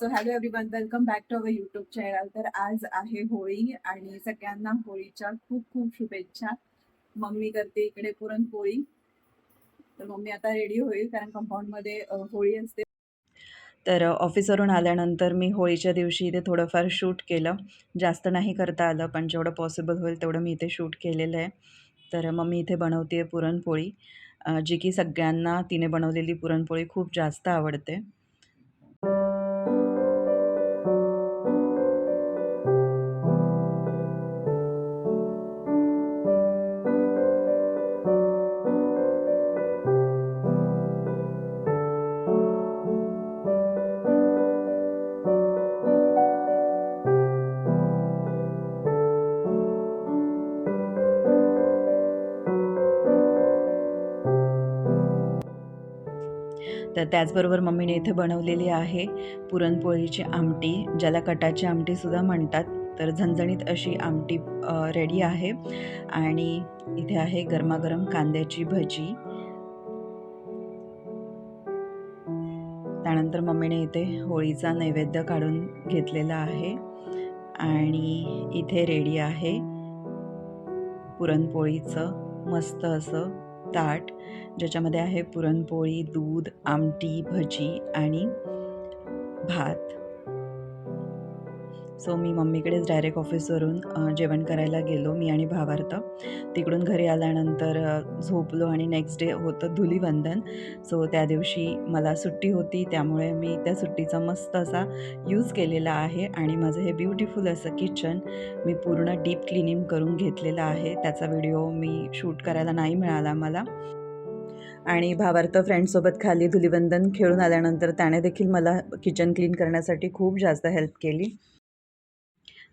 So hello everyone welcome back to our YouTube channel तर आज आहे होळी आणि सगळ्यांना होळीच्या खूप खूप शुभेच्छा. मम्मी करते इकडे पुरणपोळी. तर मम्मी आता रेडी होईल कारण कंपाऊंडमध्ये होळी असते. तर ऑफिसवरून आल्यानंतर मी होळीच्या दिवशी इथे थोडंफार शूट केलं. जास्त नाही करता आलं पण जेवढं पॉसिबल होईल तेवढं मी इथे शूट केलेलं आहे. तर मम्मी इथे बनवते आहे पुरणपोळी जी की सगळ्यांना तिने बनवलेली पुरणपोळी खूप जास्त आवडते. तर त्याचबरोबर मम्मीने इथे बनवलेली आहे पुरणपोळीची आमटी ज्याला कटाची आमटीसुद्धा म्हणतात. तर झणझणीत अशी आमटी रेडी आहे. आणि इथे आहे गरमागरम कांद्याची भजी. त्यानंतर मम्मीने इथे होळीचा नैवेद्य काढून घेतलेला आहे. आणि इथे रेडी आहे पुरणपोळीचं मस्त असं ताट ज्याच्यामध्ये आहे पुरणपोळी दूध आमटी भजी आणि भात. सो मी मम्मीकडेच डायरेक्ट ऑफिसवरून जेवण करायला गेलो मी आणि भावार्थ. तिकडून घरी आल्यानंतर झोपलो आणि नेक्स्ट डे होतं धुलीवंदन. सो त्या दिवशी मला सुट्टी होती त्यामुळे मी त्या सुट्टीचा मस्त असा यूज केलेला आहे आणि माझं हे ब्युटिफुल असं किचन मी पूर्ण डीप क्लिनिंग करून घेतलेलं आहे. त्याचा व्हिडिओ मी शूट करायला नाही मिळाला मला. आणि भावार्थ फ्रेंडसोबत खाली धुलीवंदन खेळून आल्यानंतर त्याने देखील मला किचन क्लीन करण्यासाठी खूप जास्त हेल्प केली.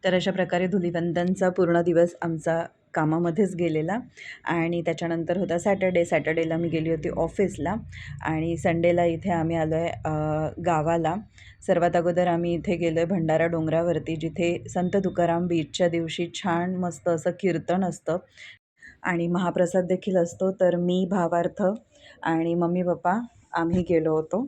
तर अशा प्रकारे धुलिवंदनचा पूर्ण दिवस आमचा कामामध्येच गेलेला. आणि त्याच्यानंतर होता सॅटर्डे. सॅटर्डेला मी गेली होती ऑफिसला. आणि संडेला इथे आम्ही आलो आहे गावाला. सर्वात अगोदर आम्ही इथे गेलो आहे भंडारा डोंगरावरती जिथे संत तुकाराम बीचच्या दिवशी छान मस्त असं कीर्तन असतं. आणि महाप्रसाद देखील असतो. तर मी भावार्थ आणि मम्मी पप्पा आम्ही गेलो होतो.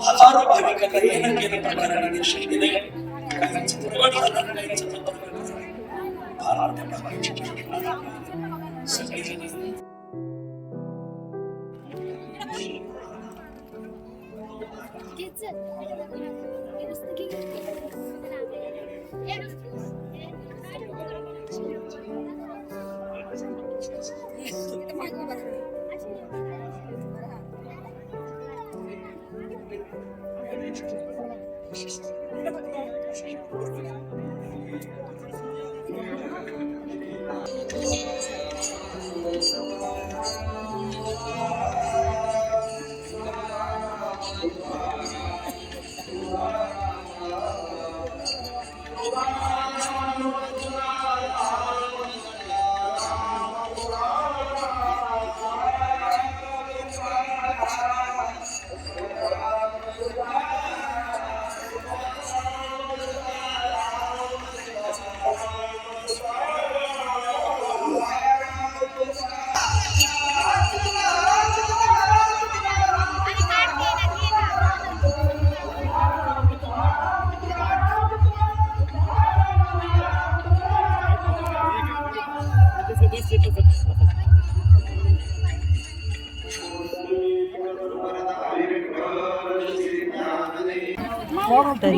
हजारो भाविकांना येणं केलं प्रकाराने दर्शन दिले काहींचं प्रगट झालं काहींचं प्रकट झालं फार मोठ्या प्रकारची सगळेजण あ。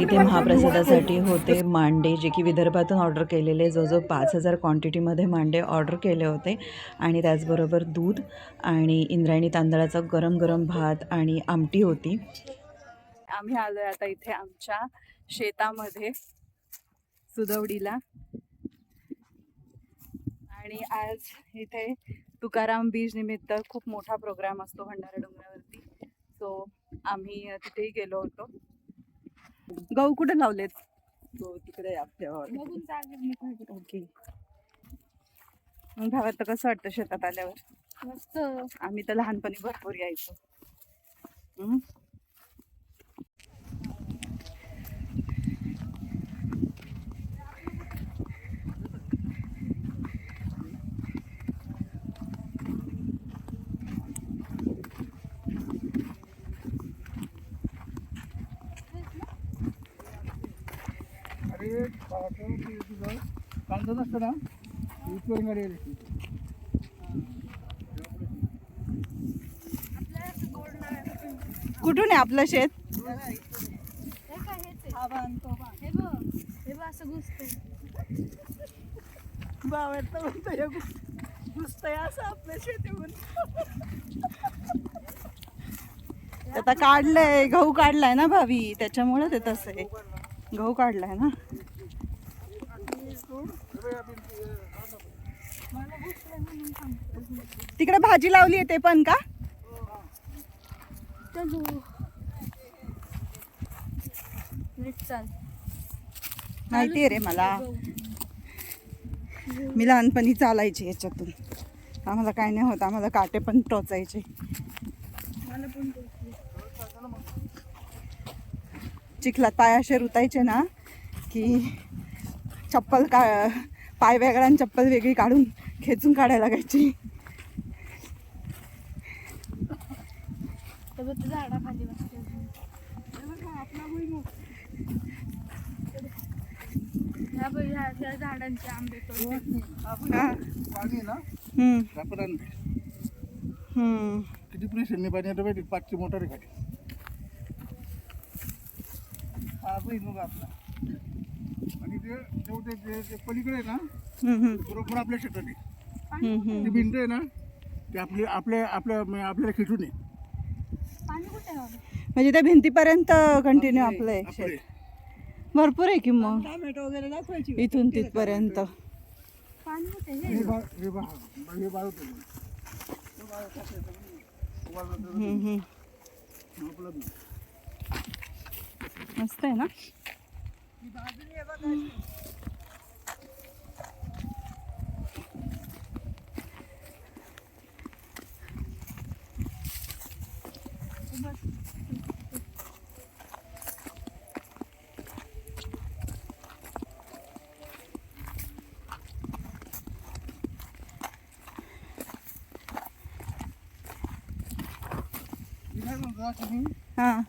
इथे महाप्रसादासाठी होते मांडे जे की विदर्भातून ऑर्डर केलेले जवळजवळ पाच हजार क्वांटिटीमध्ये मांडे ऑर्डर केले होते. आणि त्याचबरोबर दूध आणि इंद्रायणी तांदळाचा गरम गरम भात आणि आमटी होती. आम्ही आलोय आता इथे आमच्या शेतामध्ये सुदवडीला. आणि आज इथे तुकाराम बीज निमित्त खूप मोठा प्रोग्राम असतो भंडारा डोंगरावरती. सो आम्ही तिथेही गेलो होतो. गहू कुठे लावलेत? तिकडे आपल्यावर ओके. मग भावात तर कसं वाटतं शेतात आल्यावर? मस्त. आम्ही तर लहानपणी भरपूर यायचो. तुझं कांदा नसतं ना इथवर कुठून आहे आपलं शेत? हे बघ हे बघ असं घुसतंय भावात म्हणतो हे घुसतंय असं आपलं शेती आता काढलंय गहू काढलाय ना भावी त्याच्यामुळे ते तसं आहे. गहू काढलाय ना? तिकडे भाजी लावली आहे ते पण का? माहिती आहे रे मला. मी लहानपणी चालायची याच्यातून. आम्हाला काय नाही होत आम्हाला काटे पण टोचायचे. चिखलात पाय असे रुतायचे ना की चप्पल का पाय वेगळा आणि चप्पल वेगळी काढून खेचून काढायला लागायची. ते बघ झाडाखाली बसते. ह्या बघ ह्या ह्या झाडांचे आंबे तोडते. हा. पाणी ना? हम्म, आपण हम्म. किती प्रेशरने पाणी येतं माहिती पाचशे मोटर आहे खाली. हा बहीण मग आपला. आणि ते तेवढे जे जे पलीकडे आहे ना हम्म, हम्म, बरोबर आपल्या शेतात आहे हम्म, हम्म. ती भिंत आहे ना ते आपली आपल्या आपल्या म्हणजे आपल्याला खिचून आहे? म्हणजे त्या भिंतीपर्यंत कंटिन्यू आपलं आहे. शेत भरपूर आहे की मग? इथून तिथपर्यंत. मस्त आहे ना? हा.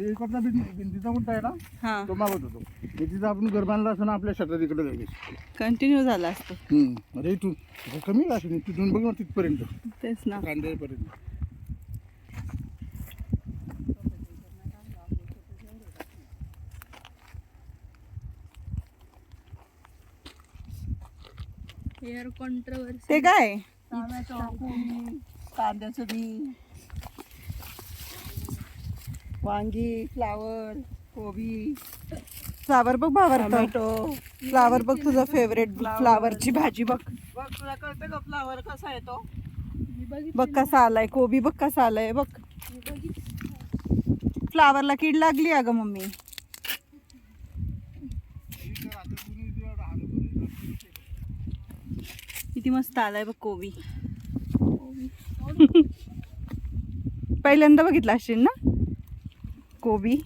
इकडचा हे भिंतीचा गुंडा आहे ना हा. तो मागत होतो. तिथं आपण घर बांधला असं ना आपल्या शेतात इकडे कंटिन्यू झाला असतो. हम्म. अरे इथून हे कमी असेल तिथून बघ ना तिथपर्यंत. तेच ना. कांद्यापर्यंत. एअर कॉन्ट्रोवर्सी ते काय? कांद्याचं बी. वांगी फ्लावर कोबी. फ्लावर बघ भावर टोमॅटो. फ्लावर बघ तुझं फेवरेट फ्लावरची भाजी बघ. बघ तुला कळतं का फ्लावर कसा येतो बघ कसा आलाय कोबी बघ कसा आलाय बघ. फ्लावरला कीड लागली अगं मम्मी. किती मस्त आलाय बघ कोबी. पहिल्यांदा बघितला असशील ना? कोबी.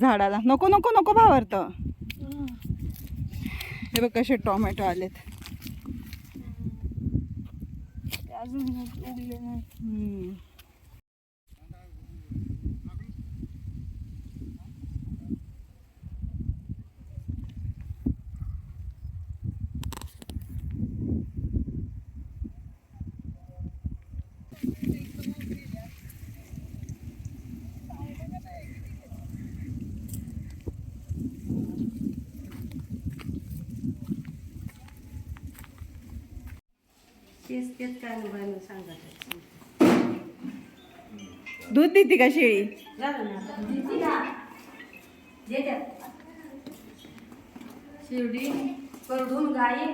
झाडाला. नको नको नको भावार्थ. हे. बघ कसे टोमॅटो आलेत. अजून तेच तेच काय सांगत दूध देते का शेळी? झालं ना शिर्डी गाई.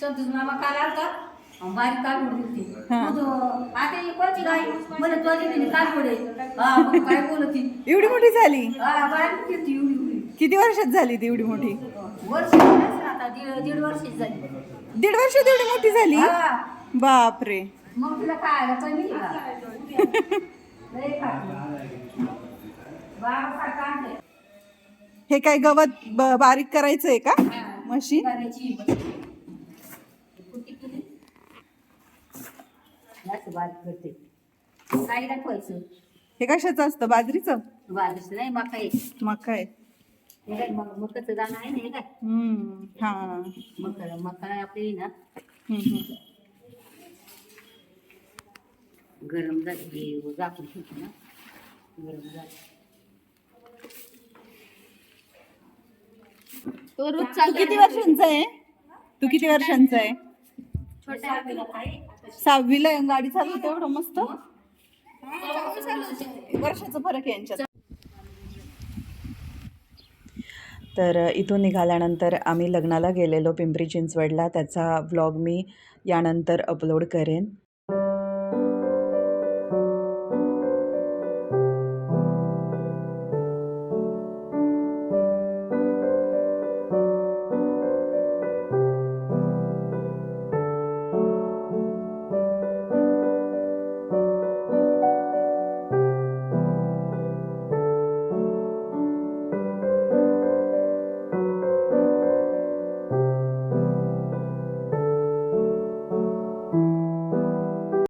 संतोष मामा काल आलता अन बारीक हा. आता ही कोणची गाई? मला तो दिली काल पुढे हा मग काय बोलत? ती एवढी मोठी झाली? हा बारीक एवढी एवढी. किती वर्षात झाली ती एवढी मोठी? वर्ष आता दीड दीड वर्षाची झाली. दीड वर्षात एवढी मोठी झाली. बापरे. मग तुला खायला का काढलंय हे काय गवत बारीक करायचंय का? मशीन? हे कशाचं असतं? बाजरीचं? बाजूच नाही मका आहे. मका आहे. मग मकाचं दाणं आहे ना हे काय हम्म हा. मका मका आपली ना हम्म, हम्म. गरम झाली झाकून ठेवतो ना. गरम झाली. तो रोज तू किती वर्षांचा आहे? तू किती वर्षांचा आहे? सहावीला आहे, गाडी चालवते एवढं मस्त? वर्षाचा फरक आहे यांच्यात. तर इथून निघाल्यानंतर आम्ही लग्नाला गेलेलो पिंपरी चिंचवडला. त्याचा व्लॉग मी यानंतर अपलोड करेन.